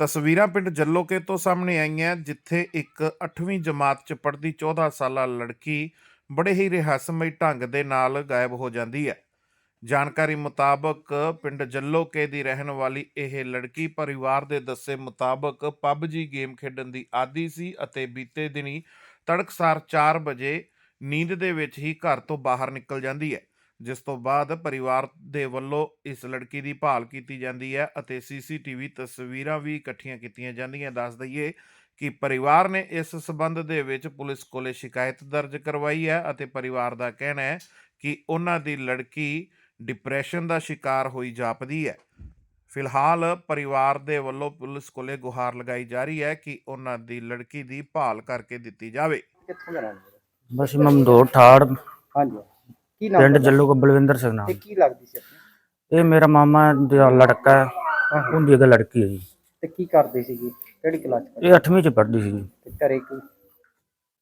ਤਸਵੀਰਾਂ ਪਿੰਡ ਜੱਲੋਕੇ ਤੋਂ ਸਾਹਮਣੇ ਆਈਆਂ, ਜਿੱਥੇ ਇੱਕ 8ਵੀਂ ਜਮਾਤ 'ਚ ਪੜ੍ਹਦੀ 14 ਸਾਲਾ ਲੜਕੀ ਬੜੇ ਹੀ ਰਹੱਸਮਈ ਢੰਗ ਦੇ ਨਾਲ ਗਾਇਬ ਹੋ ਜਾਂਦੀ ਹੈ। ਜਾਣਕਾਰੀ ਮੁਤਾਬਕ ਪਿੰਡ ਜੱਲੋਕੇ ਦੀ ਰਹਿਣ ਵਾਲੀ ਇਹ ਲੜਕੀ ਪਰਿਵਾਰ ਦੇ ਦੱਸੇ ਮੁਤਾਬਕ ਪਬਜੀ ਗੇਮ ਖੇਡਣ ਦੀ ਆਦੀ ਸੀ ਅਤੇ ਬੀਤੇ ਦਿਨੀ ਤੜਕਸਾਰ 4 ਵਜੇ ਨੀਂਦ ਦੇ ਵਿੱਚ ਹੀ ਘਰ ਤੋਂ ਬਾਹਰ ਨਿਕਲ ਜਾਂਦੀ ਹੈ। ਜਿਸ ਤੋਂ ਬਾਅਦ ਪਰਿਵਾਰ ਦੇ ਵੱਲੋਂ ਇਸ ਲੜਕੀ ਦੀ ਭਾਲ ਕੀਤੀ ਜਾਂਦੀ ਹੈ ਅਤੇ ਸੀਸੀਟੀਵੀ ਤਸਵੀਰਾਂ ਵੀ ਇਕੱਠੀਆਂ ਕੀਤੀਆਂ ਜਾਂਦੀਆਂ। ਦੱਸ ਦਈਏ ਕਿ ਪਰਿਵਾਰ ਨੇ ਇਸ ਸਬੰਧ ਦੇ ਵਿੱਚ ਪੁਲਿਸ ਕੋਲੇ ਸ਼ਿਕਾਇਤ ਦਰਜ ਕਰਵਾਈ ਹੈ ਅਤੇ ਪਰਿਵਾਰ ਦਾ ਕਹਿਣਾ ਹੈ ਕਿ ਉਹਨਾਂ ਦੀ ਲੜਕੀ ਡਿਪਰੈਸ਼ਨ ਦਾ ਸ਼ਿਕਾਰ ਹੋਈ ਜਾਪਦੀ ਹੈ। ਫਿਲਹਾਲ ਪਰਿਵਾਰ ਦੇ ਵੱਲੋਂ ਪੁਲਿਸ ਕੋਲੇ ਗੁਹਾਰ ਲਗਾਈ ਜਾ ਰਹੀ ਹੈ ਕਿ ਉਹਨਾਂ ਦੀ ਲੜਕੀ ਦੀ ਭਾਲ ਕਰਕੇ ਦਿੱਤੀ ਜਾਵੇ। ਕਿੱਥੋਂ ਦਾ ਰਹਿਣ ਵਾਲਾ? ਬਸ ਠਾੜ। ਹਾਂਜੀ। ਕੀ ਨਾਮ ਪਿੰਡ ਤੁਹਾਡਾ? ਜੱਲੂ ਕੋ ਬਲਵਿੰਦਰ ਸਿੰਘ ਨਾਮ। ਤੇ ਕੀ ਲੱਗਦੀ ਸੀ ਆਪਣੀ? ਇਹ ਮੇਰਾ ਮਾਮਾ ਦਾ ਲੜਕਾ ਹੈ ਹਾਂ। ਹਾਂ। ਉਹਦੀ ਇੱਕ ਲੜਕੀ ਹੈ ਜੀ। ਤੇ ਕੀ ਕਰਦੀ ਸੀਗੀ? ਕਿਹੜੀ ਕਲਾਸ ਚ ਇਹ 8ਵੀਂ ਚ ਪੜ੍ਹਦੀ ਸੀ ਤੇ ਘਰੇ ਕੀ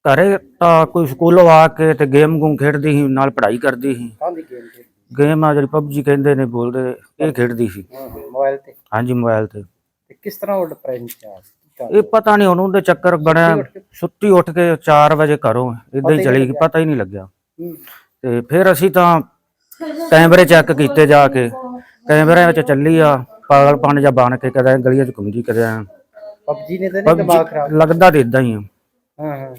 ਘਰੇ ਤਾਂ ਕੋਈ ਸਕੂਲੋਂ ਆ ਕੇ ਤੇ ਗੇਮ ਗੂਮ ਖੇਡਦੀ ਸੀ ਨਾਲ ਪੜ੍ਹਾਈ ਕਰਦੀ ਸੀ। ਕਾਹਦੀ ਗੇਮ ਖੇਡਦੀ? ਗੇਮ ਆ ਜਿਹੜੀ ਪਬਜੀ ਕਹਿੰਦੇ ਨੇ ਬੋਲਦੇ ਇਹ ਖੇਡਦੀ ਸੀ। ਹਾਂ ਹਾਂ ਮੋਬਾਈਲ ਤੇ। ਹਾਂਜੀ ਮੋਬਾਈਲ ਤੇ। ਤੇ ਕਿਸ ਤਰ੍ਹਾਂ ਉਹ ਡਿਪਰੈਸ਼ਨ ਚ ਆ? ਗਈ? ਕੀ ਕਰ ਇਹ ਪਤਾ ਨਹੀਂ ਉਹਨੂੰ ਦੇ ਚੱਕਰ ਬਣਿਆ। ਸੁੱਤੀ ਉੱਠ ਕੇ। 4 ਵਜੇ ਘਰੋਂ ਇਦਾਂ ਹੀ ਚਲੀ ਗਈ ਪਤਾ ਹੀ ਨਹੀਂ ਲੱਗਿਆ। ਹੂੰ। ਤੇ ਫਿਰ ਅਸੀਂ ਤਾਂ ਕੈਮਰੇ ਚੈੱਕ ਕੀਤੇ ਜਾ ਕੇ। ਕੈਮਰੇ ਵਿੱਚ ਚੱਲੀ ਆ ਪਾਗਲਪਨ ਜਾਂ ਬਣ ਕੇ ਕਦੇ ਗਲੀਆਂ 'ਚ ਘੁੰਮਦੀ ਕਦੇ ਐਂ। ਪਬਜੀ ਨੇ ਤਾਂ ਨਹੀਂ ਦਿਮਾਗ ਖਰਾਬ ਲੱਗਦਾ ਤੇ ਇਦਾਂ ਹੀ ਆ। ਹਾਂ ਹਾਂ।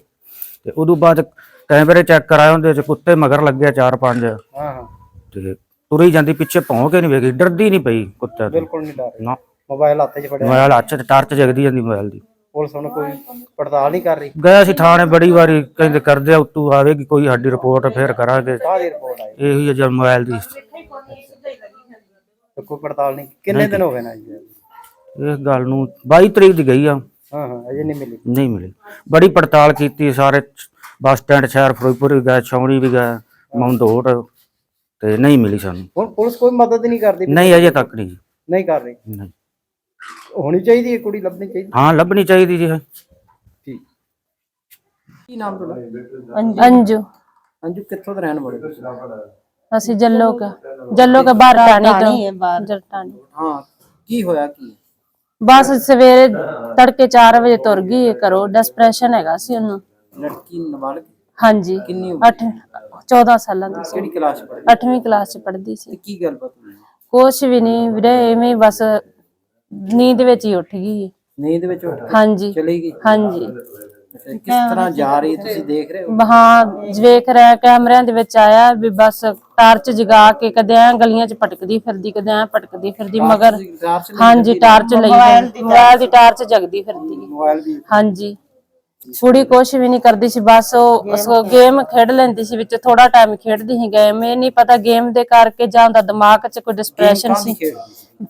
ਤੇ ਉਦੋਂ ਬਾਅਦ ਕੈਮਰੇ ਚੈੱਕ ਕਰਾਏ ਉਹਦੇ ਚ ਕੁੱਤੇ ਮਗਰ ਲੱਗੇ ਚਾਰ ਪੰਜ। ਹਾਂ ਹਾਂ। ਤੇ ਤੁਰੀ ਜਾਂਦੀ ਪਿੱਛੇ ਭੌਂ ਕੇ ਨਹੀਂ ਵੇਖੀ ਡਰਦੀ ਨਹੀਂ ਪਈ ਕੁੱਤੇ ਤੋਂ। ਬਿਲਕੁਲ ਨਹੀਂ ਡਰ। ਨਾ। ਮੋਬਾਈਲ ਹੱਥ 'ਚ ਫੜਿਆ। ਮੋਬਾਈਲ ਹੱਥ ਚ ਟਾਰਚ ਜਗਦੀ ਜਾਂਦੀ ਮੋਬਾਈਲ ਦੀ। ਪੁਲਿਸ ਹੁਣ ਕੋਈ ਪੜਤਾਲ ਨਹੀਂ ਕਰ ਰਹੀ। ਗਿਆ ਸੀ ਥਾਣੇ ਬੜੀ ਵਾਰੀ ਕਹਿੰਦੇ ਕਰਦੇ ਆ ਉੱਤੋਂ ਆਵੇਗੀ ਕੋਈ ਸਾਡੀ ਰਿਪੋਰਟ ਫੇਰ ਕਰਾਂਗੇ। ਕਾਹਦੀ ਰਿਪੋਰਟ ਆਈ। ਇਹੀ ਹੈ ਜਦ ਮੋਬਾਈਲ ਦੀ। ਤੇ ਕੋਈ ਪੜਤਾਲ ਨਹੀਂ। ਕਿੰਨੇ ਦਿਨ ਹੋ ਗਏ ਨਾ ਜੀ? ਇਸ ਗੱਲ ਨੂੰ 22 ਤਰੀਕ ਦੀ ਗਈ ਆ। ਹਾਂ ਹਾਂ ਅਜੇ ਨਹੀਂ ਮਿਲੀ। ਨਹੀਂ ਮਿਲੀ। ਬੜੀ ਪੜਤਾਲ ਕੀਤੀ ਸਾਰੇ ਬੱਸ ਸਟੈਂਡ ਸ਼ਹਿਰ ਫਿਰੋਜ਼ਪੁਰ ਵੀ ਗਏ ਛਾਉਣੀ ਵੀ ਗਏ ਮੌਂਦੋੜ ਤੇ ਨਹੀਂ ਮਿਲੀ ਸਾਨੂੰ। ਹੁਣ ਪੁਲਿਸ ਕੋਈ ਮਦਦ ਨਹੀਂ ਕਰਦੀ। ਨਹੀਂ ਅਜੇ ਤੱਕ ਨਹੀਂ ਨਹੀਂ ਕਰ ਰਹੀ। ਨਹੀਂ। ਹੋਣੀ ਚਾਹੀਦੀ ਹੈ ਕੁੜੀ ਲੱਭਣੀ ਚਾਹੀਦੀ? ਹਾਂ ਲੱਭਣੀ ਚਾਹੀਦੀ ਜੀ ਠੀਕ। ਕੀ ਨਾਮ ਤੁਹਾਡਾ? ਅੰਜੂ। ਅੰਜੂ। ਕਿੱਥੋਂ ਦੇ ਰਹਿਣ ਵਾਲੇ? ਅਸੀਂ ਜੱਲੋ ਕਾ ਜੱਲੋ ਕਾ ਬਾਹਰ ਟਾਣੀ ਤੋਂ। ਜਰਟਾਣੀ ਹਾਂ ਕੀ ਹੋਇਆ ਕੀ? ਬਸ ਸਵੇਰੇ ਤੜਕੇ 4 ਵਜੇ ਤੁਰ ਗਈ ਇਹ ਕਰੋ ਡਿਸਪ੍ਰੈਸ਼ਨ ਹੈਗਾ ਸੀ ਉਹਨੂੰ। ਲੜਕੀ ਨਾਬਾਲਗ? ਹਾਂਜੀ। ਕਿੰਨੀ ਉਮਰ? 8 14 ਸਾਲਾਂ ਦੀ ਸੀ। ਕਿਹੜੀ ਕਲਾਸ ਪੜ੍ਹਦੀ? 8ਵੀਂ ਕਲਾਸ ਚ ਪੜ੍ਹਦੀ ਸੀ। ਕੀ ਗੱਲਬਾਤ ਹੋਈ? ਕੁਛ ਵੀ ਨਹੀਂ ਵੀਰੇ ਐਵੇਂ ਹੀ ਬਸ ਨੀਂਦ ਵਿੱਚ ਹੀ ਉੱਠ ਗਈ। ਨੀਂਦ ਵਿੱਚ ਉੱਠ ਕੇ ਹਾਂਜੀ। ਚਲੀ ਗਈ? ਹਾਂਜੀ। ਅੱਛਾ, ਕਿਸ ਤਰ੍ਹਾਂ ਜਾ ਰਹੀ ਤੁਸੀਂ? ਦੇਖ ਰਹੇ ਹੋ? ਹਾਂ ਵੇਖ ਰਿਹਾ ਕੈਮਰਿਆਂ ਦੇ ਵਿੱਚ ਆਇਆ ਵੀ ਬਸ ਟਾਰਚ ਜਗਾ ਕੇ ਕਦੇ ਐ ਗਲੀਆਂ 'ਚ ਭਟਕਦੀ ਫਿਰਦੀ ਕਦੇ ਐ ਭਟਕਦੀ ਫਿਰਦੀ ਮਗਰ ਹਾਂਜੀ ਟਾਰਚ ਲਈ। ਮੋਬਾਈਲ ਦੀ ਟਾਰਚ ਜਗਦੀ ਫਿਰਦੀ। ਮੋਬਾਈਲ ਵੀ ਹਾਂਜੀ। ਕੁੜੀ ਕੁਛ ਵੀ ਨਹੀਂ ਕਰਦੀ ਸੀ ਬਸ ਉਹ ਸੋ ਗੇਮ ਖੇਡ ਲੈਂਦੀ ਸੀ ਵਿੱਚ ਥੋੜਾ ਟਾਈਮ ਖੇਡਦੀ ਸੀ ਗੇਮ ਇਹ ਨਹੀਂ ਪਤਾ ਗੇਮ ਦੇ ਕਰਕੇ ਜਾਂ ਉਹਦਾ ਦਿਮਾਗ 'ਚ ਕੋਈ ਡਿਸਪ੍ਰੈਸ਼ਨ ਸੀ।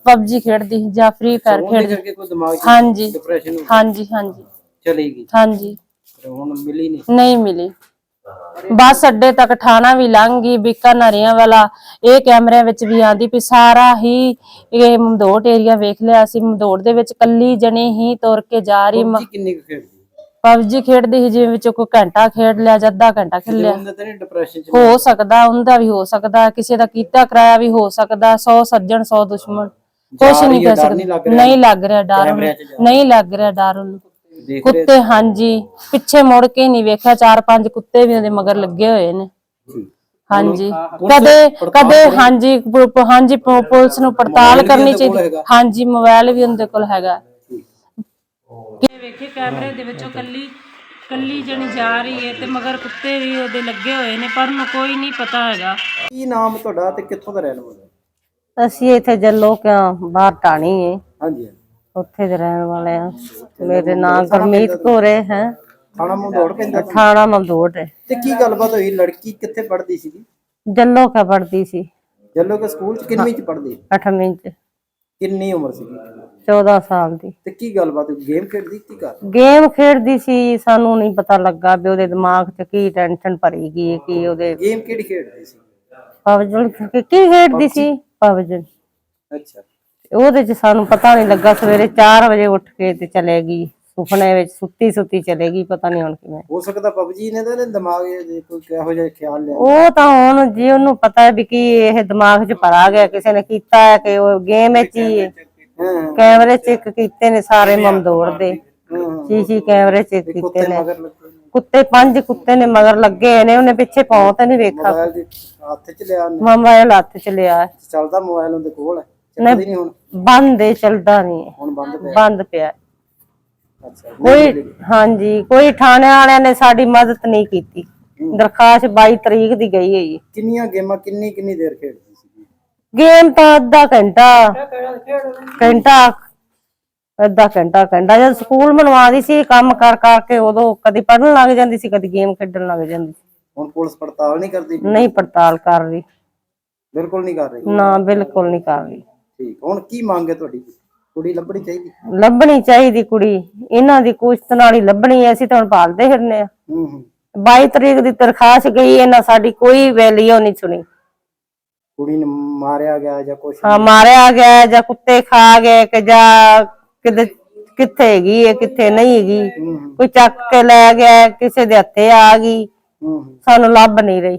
ਪਬਜੀ ਖੇਡਦੀ ਸੀ। ਜਾਂ ਫ੍ਰੀ ਫਾਇਰ ਖੇਡਦੀ ਹਾਂਜੀ। ਹਾਂਜੀ ਹਾਂਜੀ। ਚਲੀ ਗਈ। ਹਾਂਜੀ। ਹੁਣ ਮਿਲੀ ਨਹੀਂ ਨਹੀਂ ਮਿਲੀ। ਬੱਸ ਅੱਡੇ ਤੱਕ ਠਾਣਾ ਵੀ ਲੰਘ ਗਈ ਬੀਕਾਨਰੀਆਂ ਵਾਲਾ ਇਹ ਕੈਮਰਿਆਂ ਵਿੱਚ ਵੀ ਆਂਦੀ ਵੀ ਸਾਰਾ ਹੀ ਇਹ ਮਮਦੋਟ ਏਰੀਆ ਵੇਖ ਲਿਆ ਸੀ ਮਮਦੋਟ ਦੇ ਵਿੱਚ ਕੱਲੀ ਜਣੀ ਹੀ ਤੁਰ ਕੇ ਜਾ ਰਹੀ ਕਿੰਨੀ ਖੇਡਦੀ? ਪਬਜੀ ਖੇਡਦੀ ਸੀ ਜਿਵੇਂ ਵਿੱਚ ਕੋਈ ਘੰਟਾ ਖੇਡ ਲਿਆ ਜਾਂ ਅੱਧਾ ਘੰਟਾ ਖੇਡ ਲਿਆ। ਡਿਪਰੈਸ਼ਨ 'ਚ ਹੋ ਸਕਦਾ ਉਹਦਾ ਵੀ ਹੋ ਸਕਦਾ ਕਿਸੇ ਦਾ ਕੀਤਾ ਕਰਾਇਆ ਵੀ ਹੋ ਸਕਦਾ 100 ਸੱਜਣ 100 ਦੁਸ਼ਮਣ। ਕੁਛ ਨਹੀਂ ਲੱਗ ਸਕਦੇ? ਨਹੀਂ ਲੱਗ ਰਿਹਾ ਡਰ ਨਹੀਂ ਲੱਗ ਰਿਹਾ ਡਰ ਉਹਨੂੰ। ਕੁੱਤੇ ਹਾਂਜੀ। ਪਿੱਛੇ ਮੁੜ ਕੇ ਨਹੀਂ ਵੇਖਿਆ ਚਾਰ ਪੰਜ ਕੁੱਤੇ ਵੀ ਉਹਦੇ ਮਗਰ ਲੱਗੇ ਹੋਏ ਨੇ। ਹਾਂਜੀ। ਕਦੇ ਕਦੇ ਹਾਂਜੀ ਹਾਂਜੀ ਪੁਲਿਸ ਨੂੰ ਪੜਤਾਲ ਕਰਨੀ ਚਾਹੀਦੀ। ਹਾਂਜੀ ਮੋਬਾਈਲ ਵੀ ਉਹਦੇ ਕੋਲ ਹੈਗਾ। ਵੇਖੇ ਕੈਮਰੇ ਦੇ ਵਿੱਚੋਂ ਕੱਲੀ ਕੱਲੀ ਜਣੀ ਜਾ ਰਹੀ ਹੈ ਤੇ ਮਗਰ ਕੁੱਤੇ ਵੀ ਉਹਦੇ ਲੱਗੇ ਹੋਏ ਨੇ ਪਰ ਨੂੰ ਕੋਈ ਨਹੀਂ ਪਤਾ ਹੈਗਾ। ਕੀ ਨਾਮ ਤੁਹਾਡਾ ਤੇ ਕਿੱਥੋਂ ਦਾ ਰਹਿਣ ਵਾਲੇ? ਅਸੀਂ ਇੱਥੇ ਜੱਲੋ ਕਿਆ ਬਾਹਰ ਟਾਣੀ ਏ। ਹਾਂਜੀ ਹਾਂਜੀ। ਉੱਥੇ ਦੇ ਰਹਿਣ ਵਾਲੇ ਆ। ਮੇਰੇ ਨਾਮ ਗੁਰਮੀਤ ਕੋਰੇ ਹੈ। ਥਾਣਾ ਮੰਦੋੜ ਪੈਂਦਾ ਥਾਣਾ ਮਮਦੋਟ ਹੈ ਤੇ ਕੀ ਗੱਲਬਾਤ ਹੋਈ? ਲੜਕੀ ਕਿੱਥੇ ਪੜ੍ਹਦੀ ਸੀਗੀ? ਜੱਲੋ ਕਾ ਪੜਦੀ ਸੀ। ਜੱਲੋ ਕੇ ਸਕੂਲ 'ਚ ਕਿੰਨਵੀਂ 'ਚ ਪੜ੍ਹਦੀ? 8ਵੀਂ ਚ। ਕਿੰਨੀ ਉਮਰ ਸੀਗੀ? 14 ਸਾਲ ਦੀ। ਤੇ ਕੀ ਗੱਲਬਾਤ ਗੇਮ ਖੇਡਦੀ ਕੀ ਕਰ ਗੇਮ ਖੇਡਦੀ ਸੀ ਸਾਨੂੰ ਨਹੀਂ ਪਤਾ ਲੱਗਾ ਵੀ ਉਹਦੇ ਦਿਮਾਗ 'ਚ ਕੀ ਟੈਨਸ਼ਨ ਭਰੀ ਗਈ ਕੀ ਉਹਦੇ ਗੇਮ ਕਿਹੜੀ ਖੇਡਦੀ ਸੀ? ਪਵਜਨ ਕੀ ਖੇਡਦੀ ਸੀ? ਪਵਜਨ ਅੱਛਾ। ਉਹਦੇ 'ਚ ਸਾਨੂੰ ਪਤਾ ਨਹੀਂ ਲੱਗਾ ਸਵੇਰੇ 4 ਵਜੇ ਉੱਠ ਕੇ ਤੇ ਚਲੇ ਗਈ। ਸੁਪਨੇ ਵਿੱਚ ਸੁੱਤੀ ਸੁੱਤੀ ਚਲੇ ਗਈ ਪਤਾ ਨਹੀਂ ਹੁਣ ਕਿਵੇਂ। ਹੋ ਸਕਦਾ ਪਬਜੀ ਨੇ ਤਾਂ ਇਹਦੇ ਦਿਮਾਗ 'ਚ ਕੋਈ ਕਿਹੋ ਜਿਹਾ ਖਿਆਲ ਲਿਆ। ਉਹ ਤਾਂ ਹੁਣ ਜੇ ਉਹਨੂੰ ਪਤਾ ਹੈ ਵੀ ਕੀ ਇਹ ਦਿਮਾਗ 'ਚ ਭਰਾ ਗਿਆ ਕਿਸੇ ਨੇ ਕੀਤਾ ਹੈ ਕਿ ਉਹ ਗੇਮ ਵਿੱਚ ਹੀ ਹੈ ਹਾਂ ਕੈਮਰੇ ਚੈੱਕ ਕੀਤੇ ਨੇ ਸਾਰੇ ਮਮਦੂਰ ਦੇ ਹਾਂ ਸੀਸੀ ਕੈਮਰੇ ਚੈੱਕ ਕੀਤੇ ਨੇ। ਮਗਰ ਲੱਗੇ ਨੇ। ਕੁੱਤੇ ਪੰਜ ਕੁੱਤੇ ਨੇ ਮਗਰ ਲੱਗੇ ਹੋਏ ਨੇ ਉਹਨੇ ਪਿੱਛੇ ਪਾਉ ਤੇ ਨਹੀਂ ਵੇਖਾ ਮੋਬਾਈਲ ਦੇ ਹੱਥ 'ਚ ਲਿਆ ਉਹਨੇ। ਮੋਬਾਈਲ ਹੱਥ ਚ ਲਿਆ। ਚੱਲਦਾ ਮੋਬਾਈਲ ਉਹਦੇ ਕੋਲ। ਹੈ ਚੱਲਦੀ ਨਹੀਂ ਹੁਣ। ਬੰਦ ਏ ਚਲਦਾ ਨਹੀਂ। ਹੁਣ ਬੰਦ ਪਿਆ। ਬੰਦ ਪਿਆ। ਕੋਈ ਹਾਂਜੀ ਕੋਈ ਥਾਣੇ ਵਾਲਿਆਂ ਨੇ ਸਾਡੀ ਮਦਦ ਨਹੀਂ ਕੀਤੀ। ਦਰਖਾਸਤ 22 ਤਰੀਕ ਦੀ ਗਈ ਹੈ ਜੀ ਕਿੰਨੀਆਂ ਗੇਮਾਂ ਕਿੰਨੀ ਕਿੰਨੀ ਦੇਰ ਖੇਡਦੀ ਸੀ? ਗੇਮ ਤਾਂ ਅੱਧਾ ਘੰਟਾ ਘੰਟਾ ਅੱਧਾ ਘੰਟਾ ਘੰਟਾ। ਜਦ ਸਕੂਲ ਮਨਵਾਦੀ ਸੀ ਕੰਮ ਕਰ ਕਰਕੇ ਉਦੋਂ ਕਦੀ ਪੜਨ ਲੱਗ ਜਾਂਦੀ ਸੀ ਕਦੀ ਗੇਮ ਖੇਡਣ ਲੱਗ ਜਾਂਦੀ ਸੀ। ਹੁਣ ਪੁਲਿਸ ਪੜਤਾਲ ਨਹੀਂ ਕਰਦੀ? ਨਹੀਂ ਪੜਤਾਲ ਕਰ ਰਹੀ। ਬਿਲਕੁਲ ਨਹੀਂ ਕਰ ਰਹੀ? ਨਾ ਬਿਲਕੁਲ ਨਹੀਂ ਕਰ ਰਹੀ। ਠੀਕ। ਹੁਣ ਕੀ ਮੰਗ ਹੈ ਤੁਹਾਡੀ? ਕੁੜੀ ਲੱਭਣੀ ਚਾਹੀਦੀ। ਲੱਭਣੀ ਚਾਹੀਦੀ ਕੁੜੀ। ਇਹਨਾਂ ਦੀ ਕੁਸ਼ਤ ਨਾਲ ਹੀ ਲੱਭਣੀ ਹੈ ਅਸੀਂ ਤਾਂ ਹੁਣ ਭਾਲਦੇ ਫਿਰਨੇ ਆ। ਹੂੰ ਹੂੰ। 22 ਤਰੀਕ ਦੀ ਦਰਖਾਸਤ ਗਈ ਇਹਨਾਂ ਸਾਡੀ ਕੋਈ ਵੈਲਿਊ ਨਹੀਂ ਸੁਣੀ। ਕੁੜੀ ਨੂੰ ਮਾਰਿਆ ਗਿਆ ਜਾਂ ਕੁਛ ਹਾਂ ਮਾਰਿਆ ਗਿਆ ਜਾਂ ਕੁੱਤੇ ਖਾ ਗਏ ਕਿ ਜਾਂ ਕਿਤੇ ਕਿੱਥੇ ਹੈਗੀ ਹੈ ਕਿੱਥੇ ਨਹੀਂ ਹੈਗੀ। ਹੂੰ ਹੂੰ, ਕੋਈ ਚੱਕ ਕੇ ਲੈ ਗਿਆ ਕਿਸੇ ਦੇ ਹੱਥੇ ਆ ਗਈ। ਹੂੰ ਹੂੰ। ਸਾਨੂੰ ਲੱਭ ਨਹੀਂ ਰਹੀ।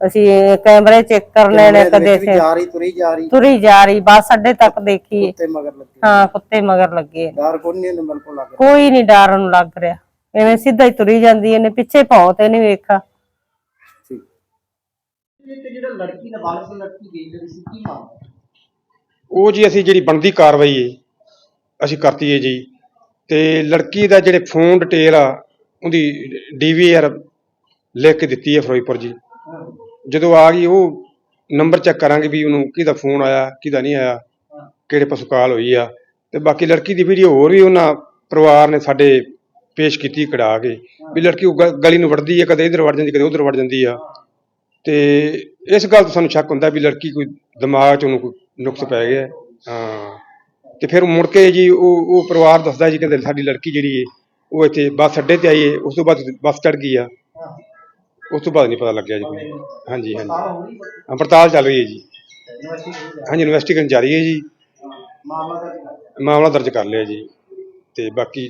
ਅਸੀਂ ਕੈਮਰੇ ਚੈੱਕ ਕਰਨੇ ਨੇ ਇਹਦੇ ਕਦੇ ਵੀ ਜਾ ਰਹੀ ਤੁਰੀ ਜਾ ਰਹੀ। ਤੁਰੀ ਜਾ ਰਹੀ ਬੱਸ ਅੱਡੇ ਤੱਕ ਦੇਖੀਏ। ਤੇ ਮਗਰ ਲੱਗੇ। ਹਾਂ ਕੁੱਤੇ ਮਗਰ ਲੱਗੇ। ਡਰ ਕੋਈ ਨਹੀਂ ਇਹਨੂੰ ਬਿਲਕੁਲ ਲੱਗ ਕੋਈ ਨਹੀਂ ਡਰ ਨੂੰ ਲੱਗ ਰਿਹਾ। ਐਵੇਂ ਸਿੱਧਾ ਹੀ ਤੁਰੀ ਜਾਂਦੀ ਇਹਨੇ ਪਿੱਛੇ ਪਾਉ ਤੇ ਨਹੀਂ ਵੇਖਾ ਠੀਕ। ਉਹ ਜੀ ਅਸੀਂ ਜਿਹੜੀ ਬਣਦੀ ਕਾਰਵਾਈ ਹੈ ਅਸੀਂ ਕਰਤੀ ਹੈ ਜੀ। ਤੇ ਲੜਕੀ ਦਾ ਜਿਹੜੇ ਫੋਨ ਡਿਟੇਲ ਆ ਉਹਦੀ ਡੀਵੀਆਰ ਲਿਖ ਕੇ ਦਿੱਤੀ ਹੈ ਫਿਰੋਜ਼ਪੁਰ ਜੀ। ਜਦੋਂ ਆ ਗਈ, ਉਹ ਨੰਬਰ ਚੈੱਕ ਕਰਾਂਗੇ ਵੀ ਉਹਨੂੰ ਕਿਹਦਾ ਫੋਨ ਆਇਆ, ਕਿਹਦਾ ਨਹੀਂ ਆਇਆ, ਕਿਹੜੇ ਪਾਸੋਂ ਕਾਲ ਹੋਈ ਆ। ਤੇ ਬਾਕੀ ਲੜਕੀ ਦੀ ਵੀਡੀਓ ਹੋਰ ਵੀ ਉਹਨਾਂ ਪਰਿਵਾਰ ਨੇ ਸਾਡੇ ਪੇਸ਼ ਕੀਤੀ ਕਢਾ ਕੇ, ਵੀ ਲੜਕੀ ਉਹ ਗ- ਗਲੀ ਨੂੰ ਵੜਦੀ ਹੈ ਕਦੇ ਇੱਧਰ ਵੜ ਜਾਂਦੀ, ਕਦੇ ਉੱਧਰ ਵੜ ਜਾਂਦੀ ਆ। ਤੇ ਇਸ ਗੱਲ ਤੋਂ ਸਾਨੂੰ ਸ਼ੱਕ ਹੁੰਦਾ ਵੀ ਲੜਕੀ ਕੋਈ ਦਿਮਾਗ 'ਚ ਉਹਨੂੰ ਕੋਈ ਨੁਕਸ ਪੈ ਗਿਆ। ਹੈ। ਹਾਂ ਤੇ ਫਿਰ ਮੁੜ ਕੇ ਜੀ, ਉਹ ਉਹ ਪਰਿਵਾਰ ਦੱਸਦਾ ਜੀ, ਕਹਿੰਦੇ ਸਾਡੀ ਲੜਕੀ ਜਿਹੜੀ ਹੈ ਉਹ ਇੱਥੇ ਬੱਸ ਅੱਡੇ ਤੇ ਆਈ ਹੈ ਉਸ ਤੋਂ ਬਾਅਦ ਬੱਸ ਚੜ ਗਈ ਆ। ਉਸ ਤੋਂ ਬਾਅਦ ਨਹੀਂ ਪਤਾ ਲੱਗਿਆ ਜੀ ਕੋਈ। ਹਾਂਜੀ ਹਾਂਜੀ। ਹਾਂ ਪੜਤਾਲ ਚੱਲ ਰਹੀ ਹੈ ਜੀ। ਹਾਂਜੀ ਇਨਵੈਸਟੀਗੇਸ਼ਨ ਜਾਰੀ ਹੈ ਜੀ। ਮਾਮਲਾ ਦਰਜ ਕਰ ਲਿਆ ਜੀ। ਤੇ ਬਾਕੀ